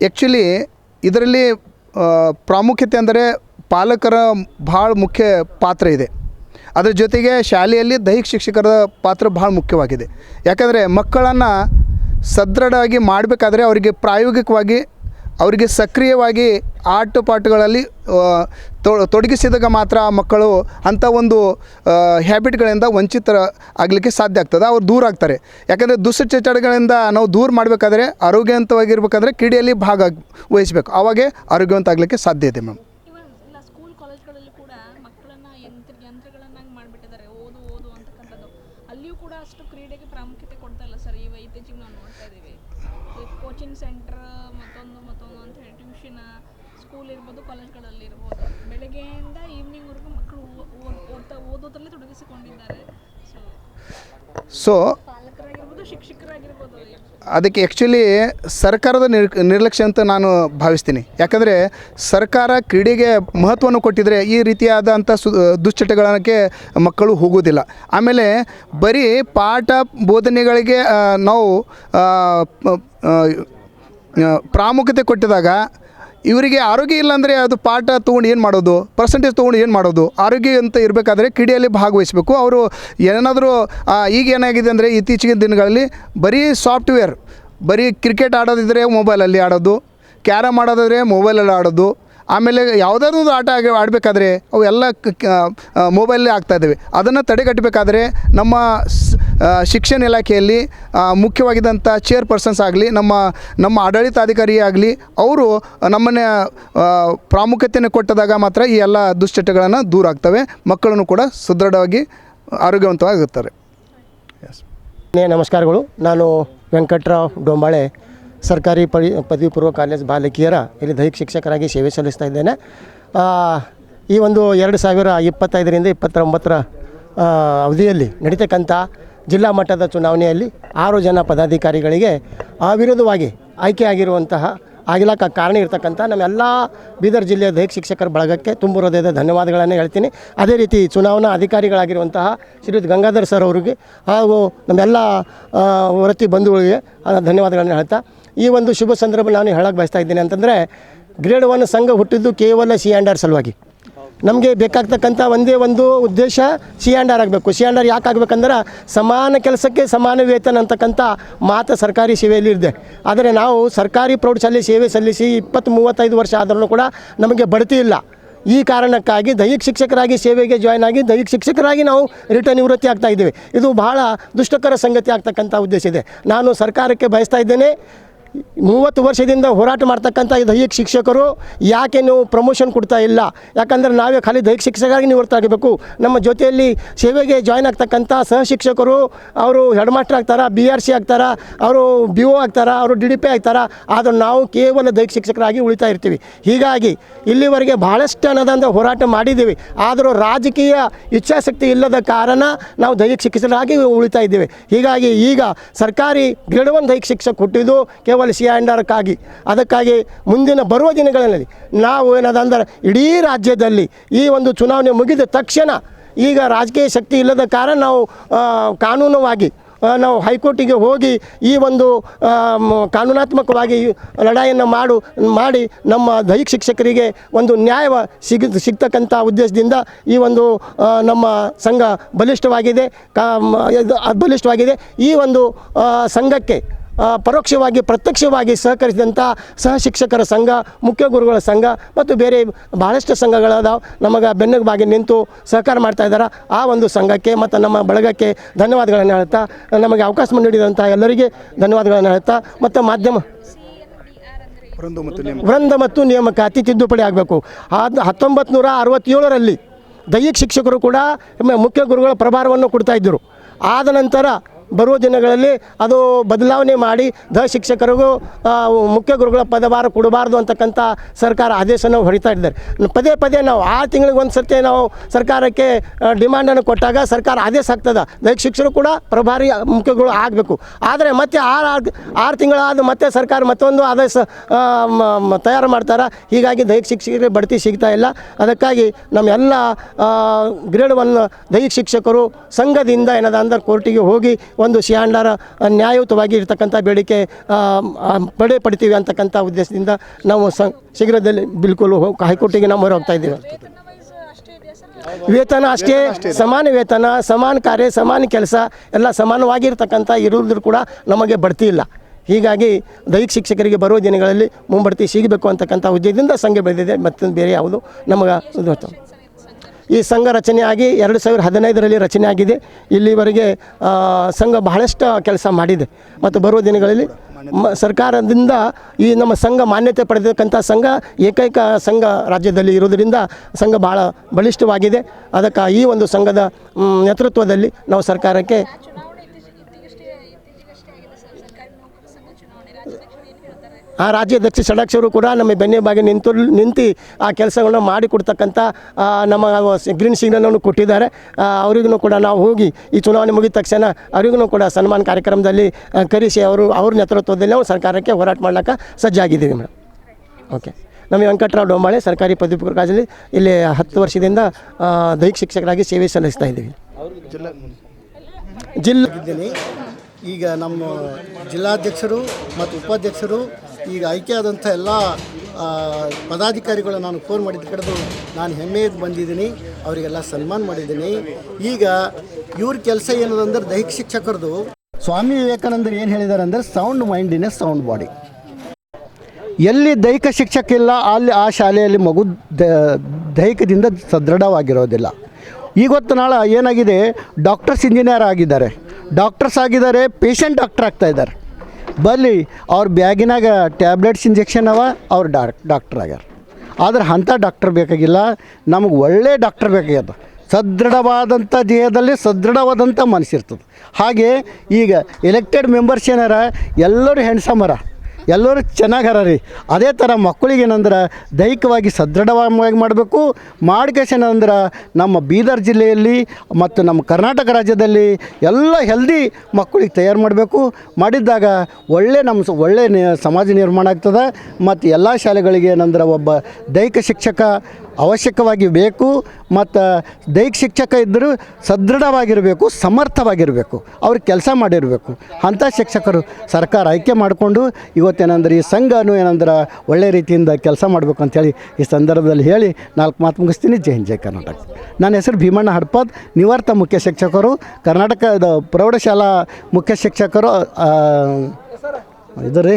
ಆ್ಯಕ್ಚುಲಿ ಇದರಲ್ಲಿ ಪ್ರಾಮುಖ್ಯತೆ ಅಂದರೆ ಪಾಲಕರ ಭಾಳ ಮುಖ್ಯ ಪಾತ್ರ ಇದೆ. ಅದರ ಜೊತೆಗೆ ಶಾಲೆಯಲ್ಲಿ ದೈಹಿಕ ಶಿಕ್ಷಕರ ಪಾತ್ರ ಭಾಳ ಮುಖ್ಯವಾಗಿದೆ. ಯಾಕಂದರೆ ಮಕ್ಕಳನ್ನು ಸದೃಢವಾಗಿ ಮಾಡಬೇಕಾದ್ರೆ ಅವರಿಗೆ ಪ್ರಾಯೋಗಿಕವಾಗಿ ಅವರಿಗೆ ಸಕ್ರಿಯವಾಗಿ ಆಟ ಪಾಠಗಳಲ್ಲಿ ಆ, ತೊಡಗಿಸಿದಾಗ ಮಾತ್ರ ಮಕ್ಕಳು ಅಂಥ ಒಂದು ಹ್ಯಾಬಿಟ್ಗಳಿಂದ ವಂಚಿತರ ಆಗಲಿಕ್ಕೆ ಸಾಧ್ಯ ಆಗ್ತದೆ. ಅವ್ರು ದೂರ ಆಗ್ತಾರೆ. ಯಾಕಂದರೆ ದುಶ್ಚಟಗಳಿಂದ ನಾವು ದೂರ ಮಾಡಬೇಕಾದ್ರೆ ಆರೋಗ್ಯವಂತವಾಗಿರ್ಬೇಕಾದ್ರೆ ಕ್ರೀಡೆಯಲ್ಲಿ ಭಾಗ ವಹಿಸಬೇಕು ಆವಾಗೇ ಆರೋಗ್ಯವಂತ ಆಗಲಿಕ್ಕೆ ಸಾಧ್ಯ ಇದೆ ಮ್ಯಾಮ್ ಇವನ್ ಇಲ್ಲ ಸ್ಕೂಲ್ ಕಾಲೇಜ್ಗಳಲ್ಲಿ ಕೂಡ ಮಕ್ಕಳನ್ನ ಯಂತ್ರ ಯಂತ್ರಗಳನ್ನಾಗಿ ಮಾಡಿಬಿಟ್ಟಿದ್ದಾರೆ ಓದು ಓದು ಅಂತಕ್ಕಂಥದ್ದು ಅಲ್ಲಿಯೂ ಕೂಡ ಅಷ್ಟು ಕ್ರೀಡೆಗೆ ಪ್ರಾಮುಖ್ಯತೆ ಕೊಡ್ತಾ ಇಲ್ಲ ಸರ್. ಈ ಇತ್ತೀಚೆಗೆ ನಾವು ನೋಡ್ತಾ ಇದ್ದೀವಿ. ಕೋಚಿಂಗ್ ಸೆಂಟರ್ ಮತ್ತೊಂದು ಮತ್ತೊಂದು ಅಂತ ಹೇಳಿ ಟ್ಯೂಷನ್ ಸ್ಕೂಲ್ ಇರ್ಬೋದು ಕಾಲೇಜ್ಗಳಲ್ಲಿ ಇರ್ಬೋದು. ಬೆಳಗ್ಗೆಯಿಂದ ಈವ್ನಿಂಗ್ವರೆಗೂ ಮಕ್ಕಳು ಓದ್ತಾ, ಓದೋದ್ರಲ್ಲೇ ತೊಡಗಿಸಿಕೊಂಡಿದ್ದಾರೆ. ಸೊ ಸೊ ಅದಕ್ಕೆ ಆ್ಯಕ್ಚುಲಿ ಸರ್ಕಾರದ ನಿರ್, ನಿರ್ಲಕ್ಷ್ಯ ಅಂತ ನಾನು ಭಾವಿಸ್ತೀನಿ. ಯಾಕಂದರೆ ಸರ್ಕಾರ ಕ್ರೀಡೆಗೆ ಮಹತ್ವವನ್ನು ಕೊಟ್ಟಿದ್ದರೆ ಈ ರೀತಿಯಾದಂಥ ಸು, ದುಶ್ಚಟಗಳಕ್ಕೆ ಮಕ್ಕಳು ಹೋಗೋದಿಲ್ಲ ಆಮೇಲೆ ಬರೀ ಪಾಠ ಬೋಧನೆಗಳಿಗೆ ನಾವು ಪ್ರಾಮುಖ್ಯತೆ ಕೊಟ್ಟಿದಾಗ ಇವರಿಗೆ ಆರೋಗ್ಯ ಇಲ್ಲಾಂದರೆ ಅದು ಪಾಠ ತೊಗೊಂಡು ಏನು ಮಾಡೋದು? ಪರ್ಸೆಂಟೇಜ್ ತೊಗೊಂಡು ಏನು ಮಾಡೋದು? ಆರೋಗ್ಯ ಅಂತ ಇರಬೇಕಾದ್ರೆ ಕ್ರೀಡೆಯಲ್ಲಿ ಭಾಗವಹಿಸಬೇಕು. ಅವರು ಏನಾದರೂ ಈಗ ಏನಾಗಿದೆ ಅಂದರೆ ಇತ್ತೀಚಿನ ದಿನಗಳಲ್ಲಿ ಬರೀ ಸಾಫ್ಟ್ವೇರ್ ಬರೀ ಕ್ರಿಕೆಟ್ ಆಡೋದಿದ್ರೆ ಮೊಬೈಲಲ್ಲಿ ಆಡೋದು ಕ್ಯಾರಮ್ ಆಡೋದಾದರೆ ಮೊಬೈಲಲ್ಲಿ ಆಡೋದು, ಆಮೇಲೆ ಯಾವುದಾದ್ರು ಆಟ ಆಗಿ, ಆಡಬೇಕಾದ್ರೆ ಅವು ಎಲ್ಲ ಮೊಬೈಲೇ ಆಗ್ತಾ ಇದ್ದಾವೆ ಅದನ್ನು ತಡೆಗಟ್ಟಬೇಕಾದ್ರೆ ನಮ್ಮ ಶಿಕ್ಷಣ ಇಲಾಖೆಯಲ್ಲಿ ಮುಖ್ಯವಾಗಿದ್ದಂಥ ಚೇರ್ಪರ್ಸನ್ಸ್ ಆಗಲಿ, ನಮ್ಮ ನಮ್ಮ ಆಡಳಿತಾಧಿಕಾರಿ ಆಗಲಿ ಅವರು ನಮ್ಮನ್ನ ಪ್ರಾಮುಖ್ಯತೆಯನ್ನು ಕೊಟ್ಟದಾಗ ಮಾತ್ರ ಈ ಎಲ್ಲ ದುಶ್ಚಟಗಳನ್ನು ದೂರ ಆಗ್ತವೆ. ಮಕ್ಕಳನ್ನು ಕೂಡ ಸುದೃಢವಾಗಿ ಆರೋಗ್ಯವಂತವಾಗಿರ್ತಾರೆ ಎಸ್ ನಮಸ್ಕಾರಗಳು. ನಾನು ವೆಂಕಟರಾವ್ ಡೊಂಬಾಳೆ, ಸರ್ಕಾರಿ ಪಡಿ ಪದವಿ ಪೂರ್ವ ಕಾಲೇಜ್ ಬಾಲಕಿಯರ, ಇಲ್ಲಿ ದೈಹಿಕ ಶಿಕ್ಷಕರಾಗಿ ಸೇವೆ ಸಲ್ಲಿಸ್ತಾ ಇದ್ದೇನೆ. ಈ ಒಂದು ಎರಡು ಸಾವಿರ ಇಪ್ಪತ್ತೈದರಿಂದ ಇಪ್ಪತ್ತೊಂಬತ್ತರ ಅವಧಿಯಲ್ಲಿ ನಡೀತಕ್ಕಂಥ ಜಿಲ್ಲಾ ಮಟ್ಟದ ಚುನಾವಣೆಯಲ್ಲಿ ಆರು ಜನ ಪದಾಧಿಕಾರಿಗಳಿಗೆ ಅವಿರೋಧವಾಗಿ ಆಯ್ಕೆಯಾಗಿರುವಂತಹ ಆಗಿಲಕ್ಕ ಕಾರಣ ಇರತಕ್ಕಂಥ ನಮ್ಮೆಲ್ಲ ಬೀದರ್ ಜಿಲ್ಲೆಯ ದೈಹಿಕ ಶಿಕ್ಷಕರ ಬಳಗಕ್ಕೆ ತುಂಬ ಹೃದಯದ ಧನ್ಯವಾದಗಳನ್ನು ಹೇಳ್ತೀನಿ. ಅದೇ ರೀತಿ ಚುನಾವಣಾ ಅಧಿಕಾರಿಗಳಾಗಿರುವಂತಹ ಶ್ರೀಯುತ್ ಗಂಗಾಧರ್ ಸರ್ ಅವರಿಗೆ ಹಾಗೂ ನಮ್ಮೆಲ್ಲ ವೃತ್ತಿ ಬಂಧುಗಳಿಗೆ ಧನ್ಯವಾದಗಳನ್ನು ಹೇಳ್ತಾ, ಈ ಒಂದು ಶುಭ ಸಂದರ್ಭ ನಾನು ಹೇಳಕ್ಕೆ ಬಯಸ್ತಾ ಇದ್ದೀನಿ ಅಂತಂದರೆ, ಗ್ರೇಡ್ ಒನ್ ಸಂಘ ಹುಟ್ಟಿದ್ದು ಕೇವಲ ಸಿ ಆ್ಯಂಡ್ ಆರ್ ಸಲುವಾಗಿ. ನಮಗೆ ಬೇಕಾಗ್ತಕ್ಕಂಥ ಒಂದೇ ಒಂದು ಉದ್ದೇಶ ಸಿ ಆ್ಯಂಡ್ ಆರ್ ಆಗಬೇಕು. ಸಿ ಆ್ಯಂಡ್ ಆರ್ ಯಾಕೆ ಆಗ್ಬೇಕಂದ್ರೆ ಸಮಾನ ಕೆಲಸಕ್ಕೆ ಸಮಾನ ವೇತನ ಅಂತಕ್ಕಂಥ ಮಾತು ಸರ್ಕಾರಿ ಸೇವೆಯಲ್ಲಿ ಇದೆ ಆದರೆ ನಾವು ಸರ್ಕಾರಿ ಪ್ರೌಢಶಾಲೆ ಸೇವೆ ಸಲ್ಲಿಸಿ ಇಪ್ಪತ್ತು ಮೂವತ್ತೈದು ವರ್ಷ ಆದರೂ ಕೂಡ ನಮಗೆ ಬಡ್ತಿ ಇಲ್ಲ. ಈ ಕಾರಣಕ್ಕಾಗಿ ದೈಹಿಕ ಶಿಕ್ಷಕರಾಗಿ ಸೇವೆಗೆ ಜಾಯ್ನ್ ಆಗಿ ದೈಹಿಕ ಶಿಕ್ಷಕರಾಗಿ ನಾವು ರಿಟರ್ನ್ ನಿವೃತ್ತಿ ಆಗ್ತಾ ಇದ್ದೇವೆ. ಇದು ಬಹಳ ದುಷ್ಟಕರ ಸಂಗತಿ ಆಗ್ತಕ್ಕಂಥ ಉದ್ದೇಶ ಇದೆ. ನಾನು ಸರ್ಕಾರಕ್ಕೆ ಬಯಸ್ತಾ ಇದ್ದೇನೆ. ಮೂವತ್ತು ವರ್ಷದಿಂದ ಹೋರಾಟ ಮಾಡ್ತಕ್ಕಂಥ ದೈಹಿಕ ಶಿಕ್ಷಕರು ಯಾಕೆ ನೀವು ಪ್ರಮೋಷನ್ ಕೊಡ್ತಾ ಇಲ್ಲ? ಯಾಕಂದರೆ ನಾವೇ ಖಾಲಿ ದೈಹಿಕ ಶಿಕ್ಷಕರಾಗಿ ನಿವೃತ್ತಾಗಬೇಕು ನಮ್ಮ ಜೊತೆಯಲ್ಲಿ ಸೇವೆಗೆ ಜಾಯ್ನ್ ಆಗ್ತಕ್ಕಂಥ ಸಹ ಶಿಕ್ಷಕರು ಅವರು ಹೆಡ್ ಮಾಸ್ಟರ್ ಆಗ್ತಾರೆ ಬಿ ಆರ್ ಸಿ ಆಗ್ತಾರೆ, ಅವರು ಬಿ ಒ ಆಗ್ತಾರೆ, ಅವರು ಡಿ ಡಿ ಪಿ ಆಗ್ತಾರೆ, ಆದರೆ ನಾವು ಕೇವಲ ದೈಹಿಕ ಶಿಕ್ಷಕರಾಗಿ ಉಳಿತಾ ಇರ್ತೀವಿ. ಹೀಗಾಗಿ ಇಲ್ಲಿವರೆಗೆ ಭಾಳಷ್ಟು ಹಣದಿಂದ ಹೋರಾಟ ಮಾಡಿದ್ದೀವಿ. ಆದರೂ ರಾಜಕೀಯ ಇಚ್ಛಾಶಕ್ತಿ ಇಲ್ಲದ ಕಾರಣ ನಾವು ದೈಹಿಕ ಶಿಕ್ಷಕರಾಗಿ ಉಳಿತಾ ಇದ್ದೇವೆ. ಹೀಗಾಗಿ ಈಗ ಸರ್ಕಾರಿ ಗ್ರೇಡ್ ಒನ್ ದೈಹಿಕ ಶಿಕ್ಷಕ ಕೊಟ್ಟಿದ್ದು, ಕೇವಲ ಸಿ ಆ್ಯಂಡ್ ಆರ್ಕ್ಕಾಗಿ ಅದಕ್ಕಾಗಿ ಮುಂದಿನ ಬರುವ ದಿನಗಳಲ್ಲಿ ನಾವು ಏನದಂದ್ರೆ ಇಡೀ ರಾಜ್ಯದಲ್ಲಿ ಈ ಒಂದು ಚುನಾವಣೆ ಮುಗಿದ ತಕ್ಷಣ ಈಗ ರಾಜಕೀಯ ಶಕ್ತಿ ಇಲ್ಲದ ಕಾರಣ ನಾವು ಕಾನೂನುವಾಗಿ ನಾವು ಹೈಕೋರ್ಟಿಗೆ ಹೋಗಿ ಈ ಒಂದು ಕಾನೂನಾತ್ಮಕವಾಗಿ ಲಡಾಯಿಯನ್ನು ಮಾಡು, ಮಾಡಿ ನಮ್ಮ ದೈಹಿಕ ಶಿಕ್ಷಕರಿಗೆ ಒಂದು ನ್ಯಾಯ ಸಿಗ, ಸಿಗ್ತಕ್ಕಂಥ ಉದ್ದೇಶದಿಂದ ಈ ಒಂದು ನಮ್ಮ ಸಂಘ ಬಲಿಷ್ಠವಾಗಿದೆ. ಕಾ ಬಲಿಷ್ಠವಾಗಿದೆ ಈ ಒಂದು ಸಂಘಕ್ಕೆ ಪರೋಕ್ಷವಾಗಿ ಪ್ರತ್ಯಕ್ಷವಾಗಿ ಸಹಕರಿಸಿದಂಥ ಸಹ ಶಿಕ್ಷಕರ ಸಂಘ ಮುಖ್ಯ ಗುರುಗಳ ಸಂಘ ಮತ್ತು ಬೇರೆ ಬಹಳಷ್ಟು ಸಂಘಗಳಾದವು ನಮಗೆ ಬೆನ್ನುಗಾಗಿ ನಿಂತು ಸಹಕಾರ ಮಾಡ್ತಾ ಇದ್ದಾರೆ. ಆ ಒಂದು ಸಂಘಕ್ಕೆ ಮತ್ತು ನಮ್ಮ ಬಳಗಕ್ಕೆ ಧನ್ಯವಾದಗಳನ್ನು ಹೇಳ್ತಾ ನಮಗೆ ಅವಕಾಶ ನೀಡಿದಂಥ ಎಲ್ಲರಿಗೆ ಧನ್ಯವಾದಗಳನ್ನು ಹೇಳ್ತಾ ಮತ್ತು ಮಾಧ್ಯಮ ವೃಂದ ಮತ್ತು ನಿಯಮಕ್ಕೆ ಅತಿ ಮತ್ತು ನೇಮಕಾತಿ ತಿದ್ದುಪಡಿ ಆಗಬೇಕು. ಅದು ಹತ್ತೊಂಬತ್ತು ನೂರ ಅರವತ್ತೇಳರಲ್ಲಿ ದೈಹಿಕ ಶಿಕ್ಷಕರು ಕೂಡ ಮುಖ್ಯ ಗುರುಗಳ ಪ್ರಭಾರವನ್ನು ಕೊಡ್ತಾ ಇದ್ದರು. ಆದ ನಂತರ ಬರುವ ದಿನಗಳಲ್ಲಿ ಅದು ಬದಲಾವಣೆ ಮಾಡಿ ದ ಶಿಕ್ಷಕರಿಗೂ ಮುಖ್ಯ ಗುರುಗಳ ಪದಭಾರ ಕೊಡಬಾರ್ದು ಅಂತಕ್ಕಂಥ ಸರ್ಕಾರ ಆದೇಶನ ಹೊಡಿತಾ ಇದ್ದಾರೆ. ಪದೇ ಪದೇ ನಾವು ಆರು ತಿಂಗಳಿಗೆ ಒಂದು ಸರ್ತಿ ನಾವು ಸರ್ಕಾರಕ್ಕೆ ಡಿಮ್ಯಾಂಡನ್ನು ಕೊಟ್ಟಾಗ ಸರ್ಕಾರ ಆದೇಶ ಆಗ್ತದೆ. ದೈಹಿಕ ಶಿಕ್ಷಕರು ಕೂಡ ಪ್ರಭಾರಿ ಮುಖ್ಯಗಳು ಆಗಬೇಕು. ಆದರೆ ಮತ್ತೆ ಆರು ಆರು ತಿಂಗಳಾದ ಮತ್ತೆ ಸರ್ಕಾರ ಮತ್ತೊಂದು ಆದೇಶ ತಯಾರು ಮಾಡ್ತಾರೆ. ಹೀಗಾಗಿ ದೈಹಿಕ ಶಿಕ್ಷಕರಿಗೆ ಬಡ್ತಿ ಸಿಗ್ತಾ ಇಲ್ಲ. ಅದಕ್ಕಾಗಿ ನಮ್ಮೆಲ್ಲ ಗ್ರೇಡ್ ಒನ್ ದೈಹಿಕ ಶಿಕ್ಷಕರು ಸಂಘದಿಂದ ಏನದ ಅಂದ್ರೆ ಕೋರ್ಟಿಗೆ ಹೋಗಿ ಒಂದು ಸಿಯಾಂಡರ ನ್ಯಾಯಯುತವಾಗಿ ಇರತಕ್ಕಂಥ ಬೇಡಿಕೆ ಪಡೆ ಪಡಿತೀವಿ ಅಂತಕ್ಕಂಥ ಉದ್ದೇಶದಿಂದ ನಾವು ಸ, ಶೀಘ್ರದಲ್ಲಿ ಬಿಲ್ಕುಲ್ ಹೈಕೋರ್ಟಿಗೆ ನಾವು ಮೊರೆ ಹೋಗ್ತಾ ಇದ್ದೀವಿ ವೇತನ ಅಷ್ಟೇ, ಸಮಾನ ವೇತನ, ಸಮಾನ ಕಾರ್ಯ, ಸಮಾನ ಕೆಲಸ, ಎಲ್ಲ ಸಮಾನವಾಗಿರ್ತಕ್ಕಂಥ ಇರುವುದ್ರೂ ಕೂಡ ನಮಗೆ ಬಡ್ತಿ ಇಲ್ಲ ಹೀಗಾಗಿ ದೈಹಿಕ ಶಿಕ್ಷಕರಿಗೆ ಬರುವ ದಿನಗಳಲ್ಲಿ ಮುಂಬಡ್ತಿ ಸಿಗಬೇಕು ಅಂತಕ್ಕಂಥ ಉದ್ದೇಶದಿಂದ ಸಂಘ ಬೆಳೆದಿದೆ, ಮತ್ತೊಂದು ಬೇರೆ ಯಾವುದು ನಮಗೆ. ಈ ಸಂಘ ರಚನೆಯಾಗಿ ಎರಡು ಸಾವಿರದ ಹದಿನೈದರಲ್ಲಿ ರಚನೆ ಆಗಿದೆ ಇಲ್ಲಿವರೆಗೆ ಸಂಘ ಬಹಳಷ್ಟು ಕೆಲಸ ಮಾಡಿದೆ. ಮತ್ತು ಬರುವ ದಿನಗಳಲ್ಲಿ ಮ, ಸರ್ಕಾರದಿಂದ ಈ ನಮ್ಮ ಸಂಘ ಮಾನ್ಯತೆ ಪಡೆದಿರ್ತಕ್ಕಂಥ ಸಂಘ ಏಕೈಕ ಸಂಘ ರಾಜ್ಯದಲ್ಲಿ ಇರುವುದರಿಂದ ಸಂಘ ಭಾಳ ಬಲಿಷ್ಠವಾಗಿದೆ. ಅದಕ್ಕೆ ಈ ಒಂದು ಸಂಘದ ನೇತೃತ್ವದಲ್ಲಿ ನಾವು ಸರ್ಕಾರಕ್ಕೆ ಚುನಾವಣೆ ಇತ್ತೀಚೆಗೆ ಇತ್ತೀಚೆಗಷ್ಟೇ ಇತ್ತೀಚೆಗಷ್ಟೇ ಆಗಿದೆ ಸರ್ ಸರ್ಕಾರಿ ನೌಕರ ಸಂಘ ಚುನಾವಣೆ ರಾಜ್ಯಾಧ್ಯಕ್ಷರು ಏನು ಹೇಳ್ತಾರೆ ಆ ರಾಜ್ಯಾಧ್ಯಕ್ಷ ಷಡಾಕ್ಷರು ಕೂಡ ನಮ್ಮ ಬೆನ್ನೆ ಬಾಗಿ ನಿಂತು ನಿಂತು ಆ ಕೆಲಸಗಳನ್ನ ಮಾಡಿಕೊಡ್ತಕ್ಕಂಥ ನಮ್ಮ ಗ್ರೀನ್ ಸಿಗ್ನಲನ್ನು ಕೊಟ್ಟಿದ್ದಾರೆ. ಅವರಿಗೂ ಕೂಡ ನಾವು ಹೋಗಿ ಈ ಚುನಾವಣೆ ಮುಗಿದ ತಕ್ಷಣ ಅವರಿಗೂ ಕೂಡ ಸನ್ಮಾನ ಕಾರ್ಯಕ್ರಮದಲ್ಲಿ ಕರೆಸಿ ಅವರು ಅವ್ರ ನೇತೃತ್ವದಲ್ಲಿ ನಾವು ಸರ್ಕಾರಕ್ಕೆ ಹೋರಾಟ ಮಾಡ್ಲಿಕ್ಕೆ ಸಜ್ಜಾಗಿದ್ದೀವಿ ಮೇಡಮ್ ಓಕೆ. ನಮ್ಮ ವೆಂಕಟರಾವ್ ಡೊಂಬಾಳೆ ಸರ್ಕಾರಿ ಪದವಿ ಕಾಲೇಜಲ್ಲಿ ಇಲ್ಲಿ ಹತ್ತು ವರ್ಷದಿಂದ ದೈಹಿಕ ಶಿಕ್ಷಕರಾಗಿ ಸೇವೆ ಸಲ್ಲಿಸ್ತಾ ಇದ್ದೀವಿ. ಜಿಲ್ಲಾ ಈಗ ನಮ್ಮ ಜಿಲ್ಲಾಧ್ಯಕ್ಷರು ಮತ್ತು ಉಪಾಧ್ಯಕ್ಷರು ಈಗ ಆಯ್ಕೆಯಾದಂಥ ಎಲ್ಲ ಪದಾಧಿಕಾರಿಗಳು ನಾನು ಫೋನ್ ಮಾಡಿದ ಕಡೆದು ನಾನು ಹೆಮ್ಮೆಯಿಂದ ಬಂದಿದ್ದೀನಿ, ಅವರಿಗೆಲ್ಲ ಸನ್ಮಾನ ಮಾಡಿದ್ದೀನಿ. ಈಗ ಇವ್ರ ಕೆಲಸ ಏನದಂದ್ರೆ ದೈಹಿಕ ಶಿಕ್ಷಕರದು. ಸ್ವಾಮಿ ವಿವೇಕಾನಂದರು ಏನು ಹೇಳಿದ್ದಾರೆ ಅಂದರೆ sound mind in a sound body ಎಲ್ಲಿ ದೈಹಿಕ ಶಿಕ್ಷಕ ಇಲ್ಲ, ಅಲ್ಲಿ ಆ ಶಾಲೆಯಲ್ಲಿ ಮಗು ದೈಹಿಕದಿಂದ ಸದೃಢವಾಗಿರೋದಿಲ್ಲ. ಇವತ್ತು ನಾಳೆ ಏನಾಗಿದೆ ಡಾಕ್ಟರ್ಸ್ ಇಂಜಿನಿಯರ್ ಆಗಿದ್ದಾರೆ. ಡಾಕ್ಟರ್ಸ್ ಆಗಿದ್ದಾರೆ ಪೇಷಂಟ್ ಡಾಕ್ಟರ್ ಆಗ್ತಾ ಇದ್ದಾರೆ. ಬಲ್ಲಿ ಅವ್ರ ಬ್ಯಾಗಿನಾಗ ಟ್ಯಾಬ್ಲೆಟ್ಸ್ ಇಂಜೆಕ್ಷನ್ ಅವ, ಅವ್ರ ಡಾಕ್, ಡಾಕ್ಟರ್ ಆಗ್ಯಾರ. ಆದ್ರೆ ಅಂಥ ಡಾಕ್ಟರ್ ಬೇಕಾಗಿಲ್ಲ, ನಮಗೆ ಒಳ್ಳೆ ಡಾಕ್ಟರ್ ಬೇಕಾಗ್ಯದ. ಸದೃಢವಾದಂಥ ದೇಹದಲ್ಲಿ ಸದೃಢವಾದಂಥ ಮನಸ್ಸಿರ್ತದೆ. ಹಾಗೆ ಈಗ ಎಲೆಕ್ಟೆಡ್ ಮೆಂಬರ್ಸ್ ಏನಾರ, ಎಲ್ಲರೂ ಹೆಣ್ಸಮರ ಎಲ್ಲರೂ ಚೆನ್ನಾಗಾರ ರೀ ಅದೇ ಥರ ಮಕ್ಕಳಿಗೆ ಏನಂದ್ರೆ ದೈಹಿಕವಾಗಿ ಸದೃಢವಾಗಿ ಮಾಡಬೇಕು. ಮಾಡ್ಕೇಶನಂದ್ರೆ ನಮ್ಮ ಬೀದರ್ ಜಿಲ್ಲೆಯಲ್ಲಿ ಮತ್ತು ನಮ್ಮ ಕರ್ನಾಟಕ ರಾಜ್ಯದಲ್ಲಿ ಎಲ್ಲ ಹೆಲ್ದಿ ಮಕ್ಕಳಿಗೆ ತಯಾರು ಮಾಡಬೇಕು. ಮಾಡಿದ್ದಾಗ ಒಳ್ಳೆ ನಮ್ಮ ಒಳ್ಳೆ ಸಮಾಜ ನಿರ್ಮಾಣ ಆಗ್ತದೆ. ಮತ್ತು ಎಲ್ಲ ಶಾಲೆಗಳಿಗೆ ಏನಂದ್ರೆ ಒಬ್ಬ ದೈಹಿಕ ಶಿಕ್ಷಕ ಅವಶ್ಯಕವಾಗಿ ಬೇಕು, ಮತ್ತು ದೈಹಿಕ ಶಿಕ್ಷಕ ಇದ್ದರೂ ಸದೃಢವಾಗಿರಬೇಕು, ಸಮರ್ಥವಾಗಿರಬೇಕು, ಅವ್ರು ಕೆಲಸ ಮಾಡಿರಬೇಕು. ಅಂಥ ಶಿಕ್ಷಕರು ಸರ್ಕಾರ ಆಯ್ಕೆ ಮಾಡಿಕೊಂಡು ಇವತ್ತೇನಂದ್ರೆ ಈ ಸಂಘನೂ ಏನಂದ್ರೆ ಒಳ್ಳೆ ರೀತಿಯಿಂದ ಕೆಲಸ ಮಾಡಬೇಕು ಅಂತೇಳಿ ಈ ಸಂದರ್ಭದಲ್ಲಿ ಹೇಳಿ ನಾಲ್ಕು ಮಾತು ಮುಗಿಸ್ತೀನಿ. ಜೈ ಜೈ ಕರ್ನಾಟಕ. ನನ್ನ ಹೆಸರು ಭೀಮಣ್ಣ ಹಡ್ಪದ್ ನಿವಾರ್ತ ಮುಖ್ಯ ಶಿಕ್ಷಕರು, ಕರ್ನಾಟಕದ ಪ್ರೌಢಶಾಲಾ ಮುಖ್ಯ ಶಿಕ್ಷಕರು ಇದು ರೀ,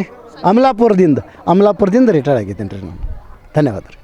ಅಮಲಾಪುರದಿಂದ ಅಮಲಾಪುರದಿಂದ ರಿಟೈರ್ ಆಗಿದ್ದೀನಿ ರೀ ನಾನು. ಧನ್ಯವಾದ ರೀ.